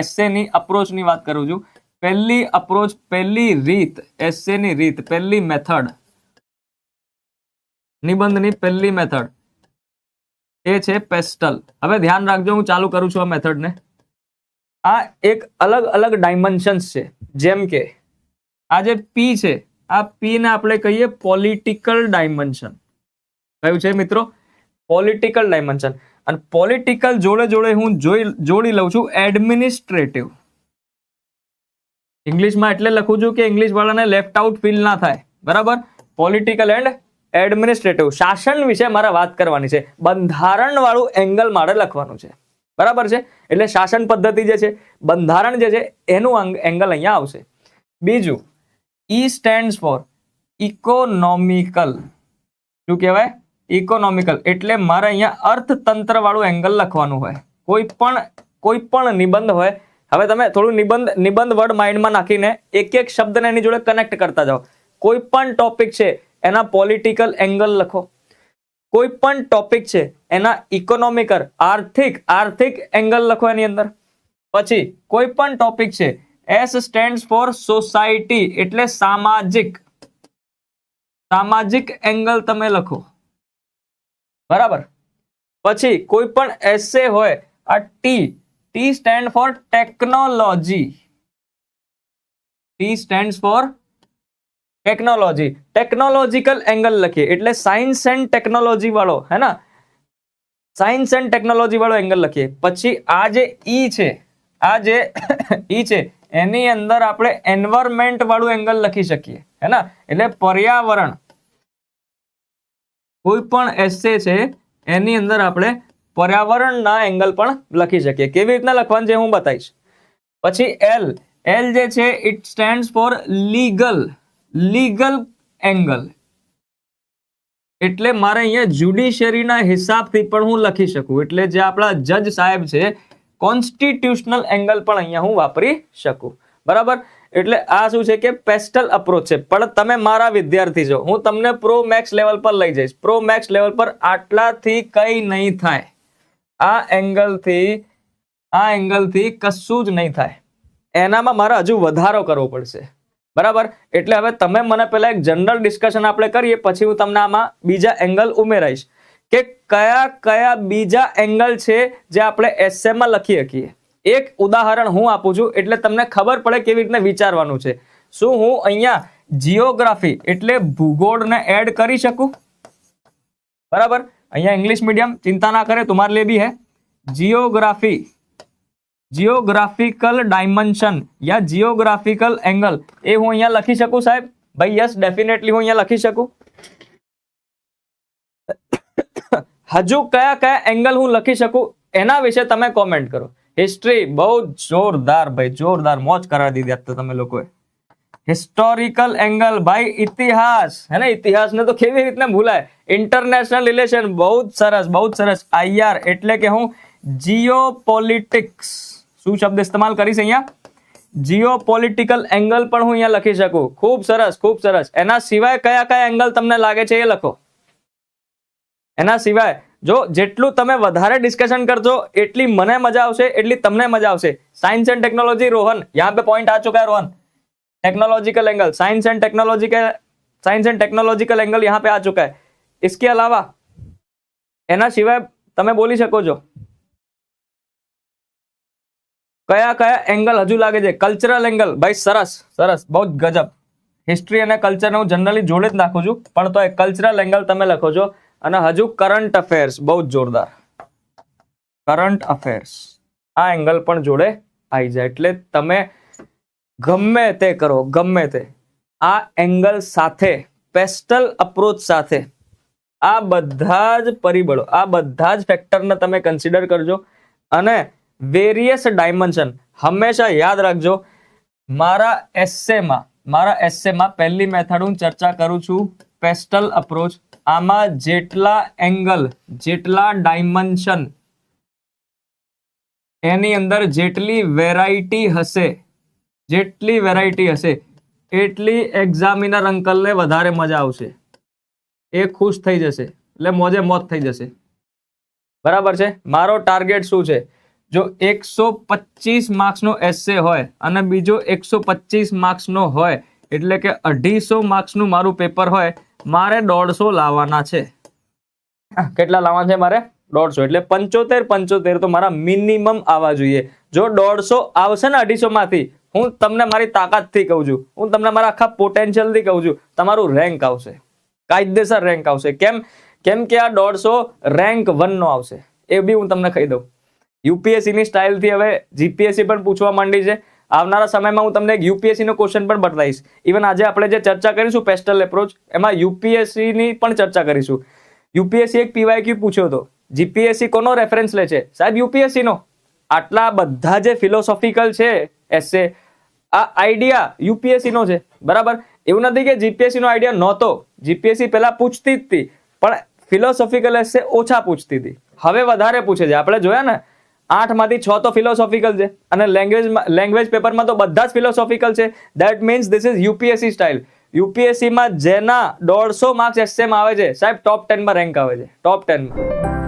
એસેની અપ્રોચની વાત કરું છું. પહેલી અપ્રોચ પહેલી રીત એસેની રીત, પહેલી મેથડ નિબંધની પહેલી મેથડ એ છે પેસ્ટલ હવે ધ્યાન રાખજો, હું ચાલુ કરું છું આ મેથડને આ એક અલગ અલગ ડાયમેન્શન્સ છે. જેમ કે, આ જે પી છે, આ પી ને આપણે કહીએ પોલિટિકલ ડાયમેન્શન કયું છે મિત્રો? પોલિટિકલ ડાયમેન્શન અને પોલિટિકલ જોડે જોડે હું જોઈ, જોડી લઉં છું એડમિનિસ્ટ્રેટિવ ઇંગ્લિશમાં એટલે લખું છું કે ઇંગ્લિશ વાળાને લેફ્ટ આઉટ ફીલ ના થાય. બરાબર? પોલિટિકલ એન્ડ એડમિનિસ્ટ્રેટિવ શાસન વિશે મારે વાત કરવાની છે. બંધારણ વાળું એંગલ મારે લખવાનું છે. બરાબર છે? એટલે શાસન પદ્ધતિ જે છે, બંધારણ જે છે, એનું એંગલ અહીંયા આવશે. બીજું ઈ સ્ટેન્ડ ફોર ઇકોનોમિકલ શું કહેવાય? ઇકોનોમિકલ એટલે મારે અહીંયા અર્થતંત્ર વાળું એંગલ લખવાનું હોય. કોઈ પણ કોઈ પણ નિબંધ હોય. હવે તમે થોડું નિબંધ નિબંધ વર્ડ માઇન્ડમાં નાખીને એક એક શબ્દને એની જોડે કનેક્ટ કરતા જાઓ. કોઈ પણ ટોપિક છે, એના પોલિટિકલ એંગલ લખો. કોઈ પણ ટોપિક છે, એના ઇકોનોમિકલ આર્થિક આર્થિક એંગલ લખો એની અંદર. પછી, કોઈ પણ ટોપિક છે એસ સ્ટેન્ડ ફોર સોસાયટી એટલે સામાજિક. સામાજિક એંગલ તમે લખો. બરાબર? પછી કોઈ પણ એસે હોય, આ T T stand for technology T stand for technology technological angle લખીએ, એટલે સાયન્સ એન્ડ ટેકનોલોજી વાળો હે ને સાયન્સ એન્ડ ટેકનોલોજી વાળો એંગલ લખીએ. પછી આ જે ઈ છે, આ જે ઈ છે, એની અંદર આપણે એન્વાયરમેન્ટ વાળું એંગલ લખી શકીએ હે ને એટલે પર્યાવરણ. કોઈ પણ એસે છે, એની અંદર આપણે પર્યાવરણના એંગલ પણ લખી શકીએ. કેવી રીતના લખવાનું છે હું બતાવીશ. પછી એલ એલ જે છે it stand for legal legal angle એટલે મારે અહીંયા જ્યુડિશિયરીના હિસાબથી પણ હું લખી શકું. એટલે જે આપણા જજ સાહેબ છે કોન્સ્ટિટ્યુશનલ એંગલ પણ અહીંયા હું વાપરી શકું. બરાબર? એટલે આ શું છે કે પેસ્ટલ અપ્રોચ છે. પણ તમે મારા વિદ્યાર્થી છો. હું તમને પ્રો મેક્સ લેવલ પર લઈ જઈશ. પ્રો મેક્સ લેવલ પર આટલાથી કઈ નહીં થાય. આ એંગલથી આ એંગલથી કશું જ નહીં થાય. એનામાં મારે હજુ વધારો કરવો પડશે. બરાબર? એટલે હવે તમે મને પહેલા એક જનરલ ડિસ્કશન આપણે કરીએ, પછી હું તમને આમાં બીજા એંગલ ઉમેરાઈશ. કે કયા કયા બીજા એંગલ છે જે આપણે એસએમાં લખી શકીએ? એક ઉદાહરણ હું આપું છું, એટલે તમને ખબર પડે કેવી રીતના વિચારવાનું છે. શું હું અહીંયા જીઓગ્રાફી એટલે ભૂગોળને એડ કરી શકું? બરાબર? અહીંયા ઇંગ્લિશ મીડિયમ ચિંતા ના કરે તમારે લે બી હે. જીઓગ્રાફી જીઓગ્રાફિકલ ડાયમેન્શન યા જીઓગ્રાફિકલ એંગલ એ હું અહીંયા લખી શકું સાહેબ? ભાઈ યસ ડેફિનેટલી હું અહીંયા લખી શકું. હજુ કયા કયા એંગલ હું લખી શકું? એના વિશે તમે કોમેન્ટ કરો. હિસ્ટ્રી બહુ જોરદાર ભાઈ, જોરદાર મોજ કરાવી દીધી આજ તો તમે લોકોએ. હિસ્ટોરિકલ એંગલ ભાઈ, ઇતિહાસ. હે ને ઇતિહાસ ને તો કેવી રીતના ભૂલાય? ઇન્ટરનેશનલ રિલેશન બહુ જ સરસ, બહુ જ સરસ. આઈઆર એટલે કે હું જીઓપોલિટિક્સ શું શબ્દ ઇસ્તેમાલ કરીશ અહીંયા? જીઓપોલિટિકલ એંગલ પણ હું અહીંયા લખી શકું. ખૂબ સરસ ખૂબ સરસ. એના સિવાય કયા કયા એંગલ તમને લાગે છે એ લખો. એના સિવાય જો જેટલું તમે વધારે ડિસ્કશન કરજો એટલી મને મજા આવશે એટલી તમને મજા આવશે साइंस एंड टेक्नोलॉजी रोहन यहाँ पे पॉइंट आ चुका है Rohan technological angle science and technology का साइंस एंड टेक्नोलॉजिकल एंगल यहाँ पे आ चुका है इसके अलावा એના સિવાય તમે બોલી શકો છો કયા કયા એંગલ હજુ લાગે છે કલ્ચરલ એંગલ ભાઈ સરસ સરસ બહુ જ ગજબ હિસ્ટ્રી અને કલ્ચર હું જનરલી જોડે જ નાખું છું પણ તો એ કલ્ચરલ એંગલ તમે લખો છો અને હજુ કરંટ અફેર્સ બહુ જ જોરદાર. કરંટ અફેર્સ આ એંગલ પણ જોડે આવી જાય. એટલે તમે ગમે તે કરો, ગમે તે. આ એંગલ સાથે પેસ્ટલ અપ્રોચ સાથે, આ બધા જ પરિબળો, આ બધા જ ફેક્ટરને તમે કન્સિડર કરજો અને વેરિયસ ડાયમેન્શન હંમેશા યાદ રાખજો. મારા એસેમાં મારા એસેમાં પહેલી મેથડ હું ચર્ચા કરું છું પેસ્ટલ અપ્રોચ આમાં જેટલા એંગલ જેટલા ડાયમેન્શન એની અંદર જેટલી વેરાયટી હશે, જેટલી વેરાયટી હશે, એટલી એક્ઝામિનર અંકલને વધારે મજા આવશે. એ ખુશ થઈ જશે, એટલે મોજે મોત થઈ જશે. બરાબર છે? મારો ટાર્ગેટ શું છે? જો એકસો પચીસ માર્ક્સનો એસે હોય અને બીજો એકસો પચીસ માર્ક્સનો હોય, એટલે કે અઢીસો માર્ક્સનું મારું પેપર હોય મારે દોઢસો લાવવાના છે. કેટલા લાવવાના છે મારે? દોઢસો. એટલે પંચોતેર પંચોતેર તો મારા મિનિમમ આવવા જોઈએ. જો દોઢસો આવશે ને અઢીસો માંથી, હું તમને મારી તાકાતથી કહું છું. હું તમને મારા આખા પોટેન્શિયલથી કહું છું. તમારું રેન્ક આવશે. કાયદેસર રેન્ક આવશે. કેમ? કેમ કે આ દોઢસો રેન્ક વનનો આવશે. એ બી હું તમને કહી દઉં. યુપીએસસી ની સ્ટાઇલથી હવે જીપીએસસી પણ પૂછવા માંડી છે. આવનારા સમયમાં હું તમને એક યુપીએસસીનો ક્વેશ્ચન પણ બતાવીશ. ઇવન આજે આપણે જે ચર્ચા કરીશું પેસ્ટલ એપ્રોચ એમાં યુપીએસસીની પણ ચર્ચા કરીશું. યુપીએસસી એક પીવાયક્યુ પૂછ્યો હતો. જીપીએસસી કોનો રેફરન્સ લે છે? સાહેબ, યુપીએસસીનો. આટલા બધા જે ફિલોસોફિકલ છે એસે આ આઈડિયા યુપીએસસીનો છે. બરાબર? એવું નથી કે જીપીએસસી નો આઈડિયા નહોતો. જીપીએસસી પહેલાં પૂછતી જ હતી, પણ ફિલોસોફિકલ એસે ઓછા પૂછતી હતી. હવે વધારે પૂછે છે. આપણે જોયા ને આઠમાંથી છ તો ફિલોસોફિકલ છે. અને લેંગ્વેજ લેંગ્વેજ પેપરમાં તો બધા જ ફિલોસોફિકલ છે. That means this is UPSC style UPSC માં જેના દોઢસો માર્ક્સ એસએમ આવે છે, સાહેબ ટોપ ટેનમાં રેન્ક આવે છે. ટોપ ટેનમાં.